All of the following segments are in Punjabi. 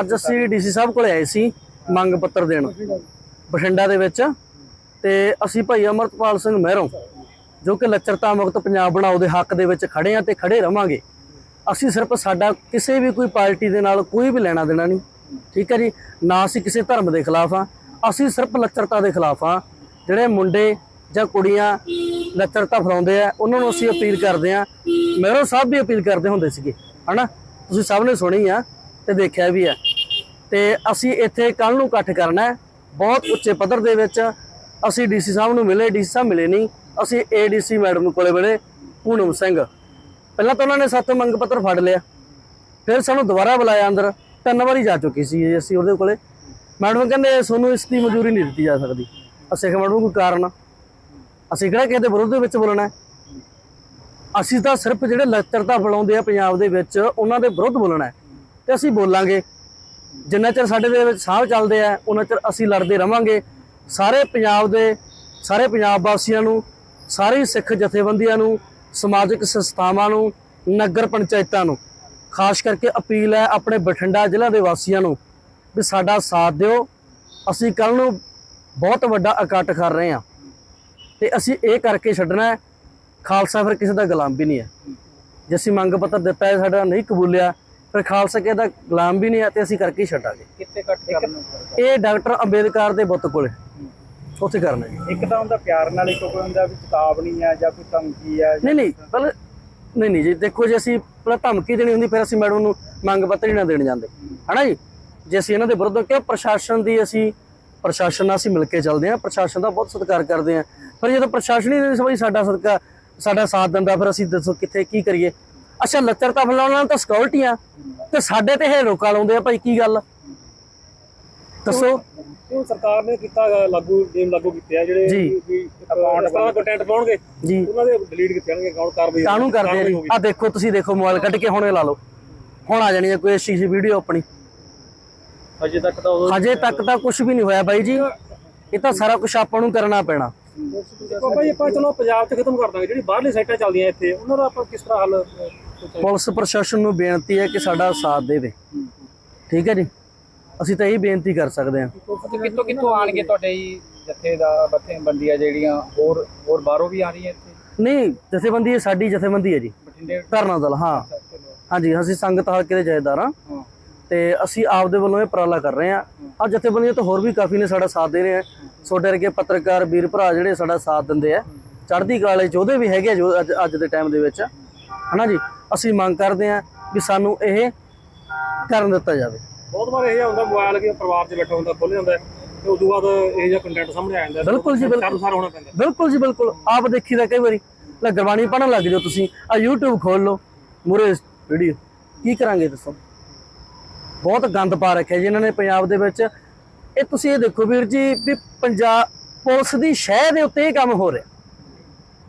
ਅੱਜ ਅਸੀਂ ਡੀਸੀ ਸਾਹਿਬ ਕੋਲ ਆਏ ਸੀ ਮੰਗ ਪੱਤਰ ਦੇਣ। ਬਠਿੰਡਾ ਦੇ ਵਿੱਚ ਤੇ ਅਸੀਂ ਭਾਈ ਅਮਰਤਪਾਲ ਸਿੰਘ ਮਹਿਰੋਂ, ਜੋ ਕਿ ਲੱਚਰਤਾ ਮੁਕਤ ਪੰਜਾਬ ਬਣਾਓ ਦੇ ਹੱਕ ਦੇ ਵਿੱਚ ਖੜੇ ਆ ਤੇ ਖੜੇ ਰਵਾਂਗੇ। ਅਸੀਂ ਸਿਰਫ ਸਾਡਾ ਕਿਸੇ ਵੀ ਕੋਈ ਪਾਰਟੀ ਦੇ ਨਾਲ ਕੋਈ ਵੀ ਲੈਣਾ ਦੇਣਾ ਨਹੀਂ। ਠੀਕ ਹੈ ਜੀ? ਨਾ ਅਸੀਂ ਕਿਸੇ ਧਰਮ ਦੇ ਖਿਲਾਫ ਆ ਅਸੀਂ ਸਿਰਫ ਲੱਚਰਤਾ ਦੇ ਖਿਲਾਫ ਆ ਜਿਹੜੇ ਮੁੰਡੇ ਜਾਂ ਕੁੜੀਆਂ ਲੱਚਰਤਾ ਫਲਾਉਂਦੇ ਆ, ਉਹਨਾਂ ਨੂੰ ਅਸੀਂ ਅਪੀਲ ਕਰਦੇ ਆ ਮਹਿਰੋ ਸਾਹਿਬ ਵੀ ਅਪੀਲ ਕਰਦੇ ਹੁੰਦੇ ਸੀਗੇ, ਹਨਾ? ਤੁਸੀਂ ਸਭ ਨੇ ਸੁਣੀ ਆ ਤੇ ਦੇਖਿਆ ਵੀ ਆ। ਤੇ ਅਸੀਂ ਇੱਥੇ ਕੱਲ ਨੂੰ ਇਕੱਠ ਕਰਨਾ ਹੈ। ਬਹੁਤ ਉੱਚੇ ਪੱਧਰ ਦੇ ਵਿੱਚ ਅਸੀਂ ਡੀਸੀ ਸਾਹਿਬ ਨੂੰ ਮਿਲੇ ਡੀਸੀ ਸਾਹਿਬ ਮਿਲੇ ਨਹੀਂ। ਅਸੀਂ ਏਡੀਸੀ ਮੈਡਮ ਨੂੰ ਕੋਲੇ ਮਿਲੇ, ਪੂਨਮ ਸਿੰਘ। ਪਹਿਲਾਂ ਤਾਂ ਉਹਨਾਂ ਨੇ ਸਾਥੋਂ ਮੰਗ ਪੱਤਰ ਫੜ ਲਿਆ ਫਿਰ ਸਾਨੂੰ ਦੁਬਾਰਾ ਬੁਲਾਇਆ ਅੰਦਰ। ਤਿੰਨ ਵਾਰੀ ਜਾ ਚੁੱਕੀ ਸੀ ਜੀ ਅਸੀਂ ਉਹਦੇ ਕੋਲੇ। ਮੈਡਮ ਕਹਿੰਦੇ, ਤੁਹਾਨੂੰ ਇਸ ਦੀ ਮਨਜ਼ੂਰੀ ਨਹੀਂ ਦਿੱਤੀ ਜਾ ਸਕਦੀ। ਅਸੀਂ ਕਿਹਾ, ਮੈਡਮ, ਕੋਈ ਕਾਰਨ ਅਸੀਂ ਕਿਹੜਾ ਕਿਸੇ ਦੇ ਵਿਰੋਧ ਦੇ ਵਿੱਚ ਬੋਲਣਾ ਅਸੀਂ ਤਾਂ ਸਿਰਫ ਜਿਹੜੇ ਲੱਚਰਤਾ ਫਲਾਉਂਦੇ ਆ ਪੰਜਾਬ ਦੇ ਵਿੱਚ, ਉਹਨਾਂ ਦੇ ਵਿਰੁੱਧ ਬੋਲਣਾ ਹੈ। ਤੇ ਅਸੀਂ ਬੋਲਾਂਗੇ। ਜਿੰਨਾ ਚਿਰ ਸਾਡੇ ਦੇ ਵਿੱਚ ਸਾਹ ਚੱਲਦੇ ਆ ਉਹਨਾਂ ਚਿਰ ਅਸੀਂ ਲੜਦੇ ਰਵਾਂਗੇ। ਸਾਰੇ ਪੰਜਾਬ ਦੇ, ਸਾਰੇ ਪੰਜਾਬ ਵਾਸੀਆਂ ਨੂੰ, ਸਾਰੀ ਸਿੱਖ ਜਥੇਬੰਦੀਆਂ ਨੂੰ, ਸਮਾਜਿਕ ਸੰਸਥਾਵਾਂ ਨੂੰ, ਨਗਰ ਪੰਚਾਇਤਾਂ ਨੂੰ, ਖਾਸ ਕਰਕੇ ਅਪੀਲ ਹੈ ਆਪਣੇ ਬਠਿੰਡਾ ਜ਼ਿਲ੍ਹਾ ਦੇ ਵਾਸੀਆਂ ਨੂੰ ਵੀ ਸਾਡਾ ਸਾਥ ਦਿਓ। ਅਸੀਂ ਕੱਲ ਨੂੰ ਬਹੁਤ ਵੱਡਾ ਇਕੱਠ ਕਰ ਰਹੇ ਹਾਂ। ਤੇ ਅਸੀਂ ਇਹ ਕਰਕੇ ਛੱਡਣਾ ਹੈ, ਖਾਲਸਾ ਫਿਰ ਕਿਸੇ ਦਾ ਗੁਲਾਮ ਵੀ ਨਹੀਂ ਹੈ। ਜੇ ਅਸੀਂ ਮੰਗ ਪੱਤਰ ਦਿੱਤਾ ਹੈ, ਸਾਡਾ ਨਹੀਂ ਕਬੂਲਿਆ ਫਿਰ ਖਾਲਸਾ ਕਿਸੇ ਦਾ ਗੁਲਾਮ ਵੀ ਨਹੀਂ ਹੈ ਤੇ ਅਸੀਂ ਕਰਕੇ ਹੀ ਛੱਡਾਂਗੇ। ਕਿੱਥੇ ਕੱਟ ਕਰਨਾ ਇਹ ਡਾਕਟਰ ਅੰਬੇਦਕਰ ਦੇ ਬੁੱਤ ਕੋਲੇ। ਉੱਥੇ ਕਰਨਾ ਜੀ। ਇੱਕ ਤਾਂ ਹੁੰਦਾ ਪਿਆਰ ਨਾਲ ਇੱਕ ਕੋਈ ਹੁੰਦਾ ਵੀ ਚੇਤਾਵਨੀ ਹੈ ਜਾਂ ਕੋਈ ਧਮਕੀ ਹੈ ਨਹੀਂ ਨਹੀਂ ਪਹਿਲਾਂ ਨਹੀਂ ਨਹੀਂ ਜੀ ਦੇਖੋ ਜੇ ਅਸੀਂ ਪਹਿਲਾਂ ਧਮਕੀ ਦੇਣੀ ਹੁੰਦੀ ਫਿਰ ਅਸੀਂ ਮੈਡਮ ਨੂੰ ਮੰਗ ਪੱਤਰ ਹੀ ਨਾ ਦੇਣ ਜਾਂਦੇ। ਹਨਾ ਜੀ? ਜੇ ਅਸੀਂ ਇਹਨਾਂ ਦੇ ਵਿਰੁੱਧ ਕਿ ਪ੍ਰਸ਼ਾਸਨ ਦੀ ਅਸੀਂ ਪ੍ਰਸ਼ਾਸਨ ਨਾਲ ਅਸੀਂ ਮਿਲ ਕੇ ਚੱਲਦੇ ਹਾਂ ਪ੍ਰਸ਼ਾਸਨ ਦਾ ਬਹੁਤ ਸਤਿਕਾਰ ਕਰਦੇ ਹਾਂ। ਪਰ ਜਦੋਂ ਪ੍ਰਸ਼ਾਸਨ ਹੀ ਨਹੀਂ ਸਭਈ ਸਾਡਾ ਸਦਕਾ ਸਾਡਾ ਸਾਥ ਦਿੰਦਾ ਫਿਰ ਅਸੀਂ ਦੱਸੋ ਕਿੱਥੇ ਕੀ ਕਰੀਏ? ਅੱਛਾ ਲੱਚਰਤਾ ਫਲਾਉਣ ਨਾਲ ਤਾਂ ਸਿਕਿਉਰਿਟੀ ਆ। ਤੇ ਸਾਡੇ ਤੇ ਇਹ ਰੋਕਾ ਲਾਉਂਦੇ ਆ ਭਾਈ ਕੀ ਗੱਲ? ਦੱਸੋ। ਉਹ ਸਰਕਾਰ ਨੇ ਕੀਤਾ ਲਾਗੂ ਨੇਮ ਲਾਗੂ ਕੀਤੇ ਆ ਜਿਹੜੇ ਅਕਾਊਂਟ ਦਾ ਕੰਟੈਂਟ ਪਾਉਣਗੇ ਜੀ। ਉਹਨਾਂ ਦੇ ਡਿਲੀਟ ਕੀਤੇ ਜਾਣਗੇ ਅਕਾਊਂਟ ਕਾਰਵਾਈ ਕਾਹਨੂੰ ਕਰਦੇ ਆ ਦੇਖੋ ਤੁਸੀਂ ਦੇਖੋ ਮੋਬਾਈਲ ਕੱਢ ਕੇ ਹੁਣੇ ਲਾ ਲਓ। ਹੁਣ ਆ ਜਾਣੀ ਹੈ ਕੋਈ ਜਿਹੀ ਵੀਡੀਓ ਆਪਣੀ। ਅਜੇ ਤੱਕ ਤਾਂ ਹਜੇ ਤੱਕ ਤਾਂ ਕੁਝ ਵੀ ਨਹੀਂ ਹੋਇਆ ਬਾਈ ਜੀ। ਇਹ ਤਾਂ ਸਾਰਾ ਕੁਝ ਆਪਾਂ ਨੂੰ ਕਰਨਾ ਪੈਣਾ। ਜੀ ਆਪਾਂ ਚਲੋ ਪੰਜਾਬ 'ਚ ਖਤਮ ਕਰ ਦਾਂਗੇ। ਜਿਹੜੀ ਬਾਹਰਲੀ ਸਾਈਟਾਂ ਚੱਲਦੀਆਂ ਇੱਥੇ ਉਹਨਾਂ ਦਾ ਆਪਾਂ ਕਿਸ ਤਰ੍ਹਾਂ ਹੱਲ? ਪੁਲਿਸ ਪ੍ਰਸ਼ਾਸਨ ਨੂੰ ਬੇਨਤੀ ਹੈ ਕਿ ਸਾਡਾ ਸਾਥ ਦੇਵੇ। ਠੀਕ ਹੈ ਜੀ? ਅਸੀਂ ਤਾਂ ਇਹ ਬੇਨਤੀ ਕਰ ਸਕਦੇ ਹਾਂ। ਕਿੱਥੋਂ ਕਿੱਥੋਂ ਆਣਗੇ ਤੁਹਾਡੇ ਜਥੇ ਦਾ ਬੱਥੇ ਬੰਦੀਆਂ ਜਿਹੜੀਆਂ ਹੋਰ ਹੋਰ ਬਾਹਰੋਂ ਵੀ ਆ ਰਹੀਆਂ ਇੱਥੇ? ਨਹੀਂ ਜਥੇਬੰਦੀ ਇਹ ਸਾਡੀ ਜਥੇਬੰਦੀ ਹੈ ਜੀ। ਧਰਨਾ ਦਲ ਹਾਂ। ਹਾਂਜੀ ਅਸੀਂ ਸੰਗਤ ਹਲਕੇ ਦੇ ਜਥੇਦਾਰ। ਹਾਂ। ਹਾਂ ਤੇ ਅਸੀਂ ਆਪਦੇ ਵੱਲੋਂ ਇਹ ਉਪਰਾਲਾ ਕਰ ਰਹੇ ਹਾਂ। ਆ ਜਥੇਬੰਦੀਆਂ ਤਾਂ ਹੋਰ ਵੀ ਕਾਫੀ ਨੇ ਸਾਡਾ ਸਾਥ ਦੇ ਰਹੇ ਆ ਛੋਟੇ ਵਰਗੇ ਪੱਤਰਕਾਰ ਵੀਰ ਭਰਾ ਜਿਹੜੇ ਸਾਡਾ ਸਾਥ ਦਿੰਦੇ ਆ। ਚੜ੍ਹਦੀ ਕਾਲੇ ਚ ਉਹਦੇ ਵੀ ਹੈਗੇ ਆ ਜੋ ਅੱਜ ਅੱਜ ਦੇ ਟਾਈਮ ਦੇ ਵਿੱਚ। ਹਨਾ ਜੀ? ਅਸੀਂ ਮੰਗ ਕਰਦੇ ਆ ਵੀ ਸਾਨੂੰ ਇਹ ਕਰਨ ਦਿੱਤਾ ਜਾਵੇ। ਬਹੁਤ ਵਾਰ ਇਹ ਹੁੰਦਾ ਮੋਬਾਈਲ ਕਿ ਪਰਿਵਾਰ 'ਚ ਬੈਠਾ ਹੁੰਦਾ ਖੁੱਲ ਜਾਂਦਾ ਤੇ ਉਦੋਂ ਬਾਅਦ ਇਹ ਜਿਹਾ ਕੰਟੈਂਟ ਸਾਹਮਣੇ ਆ ਜਾਂਦਾ। ਬਿਲਕੁਲ ਜੀ, ਬਿਲਕੁਲ। ਸਾਰ ਹੋਣਾ ਪੈਂਦਾ ਬਿਲਕੁਲ ਜੀ ਬਿਲਕੁਲ। ਆਪ ਦੇਖੀਦਾ ਕਈ ਵਾਰੀ। ਲੈ ਗੁਰਬਾਣੀ ਪੜਨ ਲੱਗ ਜਾਓ ਤੁਸੀਂ। ਆ YouTube ਖੋਲ ਲਓ। ਮੂਰੇ ਵੀਡੀਓ ਕੀ ਕਰਾਂਗੇ ਦੱਸੋ? ਬਹੁਤ ਗੰਦ ਪਾ ਰੱਖਿਆ ਜੀ ਇਹਨਾਂ ਨੇ ਪੰਜਾਬ ਦੇ ਵਿੱਚ। ਇਹ ਤੁਸੀਂ ਇਹ ਦੇਖੋ ਵੀਰ ਜੀ ਵੀ ਪੰਜਾਬ ਪੁਲਿਸ ਦੀ ਸ਼ਹਿ ਦੇ ਉੱਤੇ ਇਹ ਕੰਮ ਹੋ ਰਿਹਾ।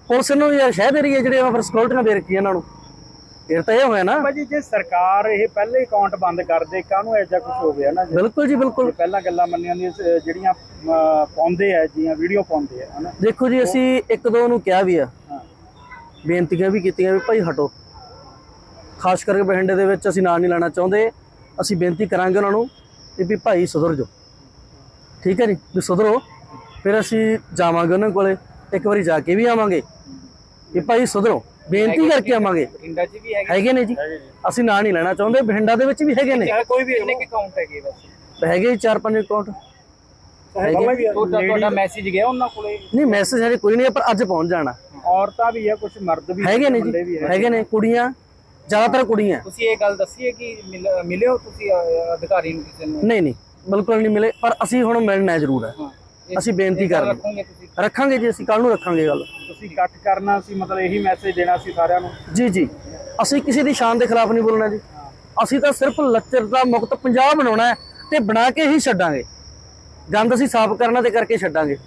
ਪੁਲਿਸ ਨੂੰ ਯਾਰ ਸ਼ਹਿ ਦੇ ਰਹੀ ਹੈ ਜਿਹੜੇ ਫਿਰ ਸਕਿਉਰਟੀਆਂ ਦੇ ਰੱਖੀ ਇਹਨਾਂ ਨੂੰ। ਫਿਰ ਤਾਂ ਇਹ ਹੋਇਆ ਨਾ। ਬਾਬਾ ਜੀ ਸਰਕਾਰ ਇਹ ਪਹਿਲੇ ਅਕਾਊਂਟ ਬੰਦ ਕਰ ਦੇ ਕਾਹਨੂੰ ਐਜਾ ਕੁਝ ਹੋ ਗਿਆ ਨਾ? ਜੇ ਬਿਲਕੁਲ ਜੀ ਬਿਲਕੁਲ। ਪਹਿਲਾਂ ਗੱਲਾਂ ਮੰਨੀਆਂ ਦੀਆਂ ਜਿਹੜੀਆਂ ਅਹ, ਪਾਉਂਦੇ ਆ ਜੀਆਂ ਵੀਡੀਓ ਪਾਉਂਦੇ ਆ ਹਨਾ? ਦੇਖੋ ਜੀ ਅਸੀਂ ਇੱਕ ਦੋ ਨੂੰ ਕਿਹਾ ਵੀ ਆ। ਹਾਂ। ਬੇਨਤੀਆਂ ਵੀ ਕੀਤੀਆਂ ਵੀ ਭਾਈ ਹਟੋ। ਖਾਸ ਕਰਕੇ ਬਠਿੰਡੇ ਦੇ ਵਿੱਚ ਅਸੀਂ ਨਾਂ ਨਹੀਂ ਲੈਣਾ ਚਾਹੁੰਦੇ। ਅਸੀਂ ਬੇਨਤੀ ਕਰਾਂਗੇ ਉਹਨਾਂ ਨੂੰ ਕਿ ਵੀ ਭਾਈ ਸੁਧਰ ਜਾਓ। ਠੀਕ ਹੈ ਜੀ? ਵੀ ਸੁਧਰੋ। ਫਿਰ ਅਸੀਂ ਜਾਵਾਂਗੇ ਉਹਨਾਂ ਕੋਲੇ। ਇੱਕ ਵਾਰੀ ਜਾ ਕੇ ਵੀ ਆਵਾਂਗੇ। ਵੀ ਭਾਈ ਸੁਧਰੋ। ਬੇਨਤੀ ਕਰਕੇ ਆਵਾਂਗੇ। ਬਠਿੰਡਾ 'ਚ ਵੀ ਹੈਗੇ। ਹੈਗੇ ਨੇ ਜੀ। ਅਸੀਂ ਨਾਂ ਨਹੀਂ ਲੈਣਾ ਚਾਹੁੰਦੇ ਬਠਿੰਡਾ ਦੇ ਵਿੱਚ ਵੀ ਹੈਗੇ ਨੇ। ਕੋਈ ਵੀ ਕਿੰਨੇ ਕੁ ਅਕਾਊਂਟ ਹੈਗੇ ਵੈਸੇ ਹੈਗੇ ਜੀ ਚਾਰ ਪੰਜ ਅਕਾਊਂਟ ਤੁਹਾਡਾ ਮੈਸੇਜ ਗਿਆ ਉਹਨਾਂ ਕੋਲੇ? ਨਹੀਂ ਮੈਸੇਜ ਹਜੇ ਕੋਈ ਨਹੀਂ ਹੈ, ਪਰ ਅੱਜ ਪਹੁੰਚ ਜਾਣਾ। ਔਰਤਾਂ ਵੀ ਆ ਕੁਝ ਮਰਦ ਵੀ ਹੈਗੇ ਨੇ ਜੀ। ਹੈਗੇ ਨੇ ਕੁੜੀਆਂ ਜ਼ਿਆਦਾਤਰ ਕੁੜੀਆਂ। ਤੁਸੀਂ ਇਹ ਗੱਲ ਦੱਸੀ ਹੈ ਕਿ ਮਿਲ- ਹੋ ਤੁਸੀਂ ਅਧਿਕਾਰੀ ਨੂੰ ਕਿਸੇ ਨੂੰ? ਨਹੀਂ ਨਹੀਂ ਬਿਲਕੁਲ ਨਹੀਂ ਮਿਲੇ ਪਰ ਅਸੀਂ ਹੁਣ ਮਿਲਣਾ ਜ਼ਰੂਰ ਹੈ। ਅਸੀਂ ਬੇਨਤੀ ਤੁਸੀਂ? ਰੱਖਾਂਗੇ ਜੀ ਅਸੀਂ ਕੱਲ ਨੂੰ ਰੱਖਾਂਗੇ ਗੱਲ। ਤੁਸੀਂ ਇਕੱਠ ਕਰਨਾ ਸੀ, ਮਤਲਬ ਇਹੀ ਮੈਸੇਜ ਦੇਣਾ ਸੀ ਸਾਰਿਆਂ ਨੂੰ? ਜੀ ਜੀ। ਅਸੀਂ ਕਿਸੇ ਦੀ ਸ਼ਾਨ ਦੇ ਖਿਲਾਫ ਨਹੀਂ ਬੋਲਣਾ ਜੀ। ਅਸੀਂ ਤਾਂ ਸਿਰਫ ਲੱਚਰਤਾ ਮੁਕਤ ਪੰਜਾਬ ਬਣਾਉਣਾ ਹੈ ਤੇ ਬਣਾ ਕੇ ਹੀ ਛੱਡਾਂਗੇ। ਗੰਦ ਅਸੀਂ ਸਾਫ਼ ਕਰਨਾ ਤੇ ਕਰਕੇ ਛੱਡਾਂਗੇ।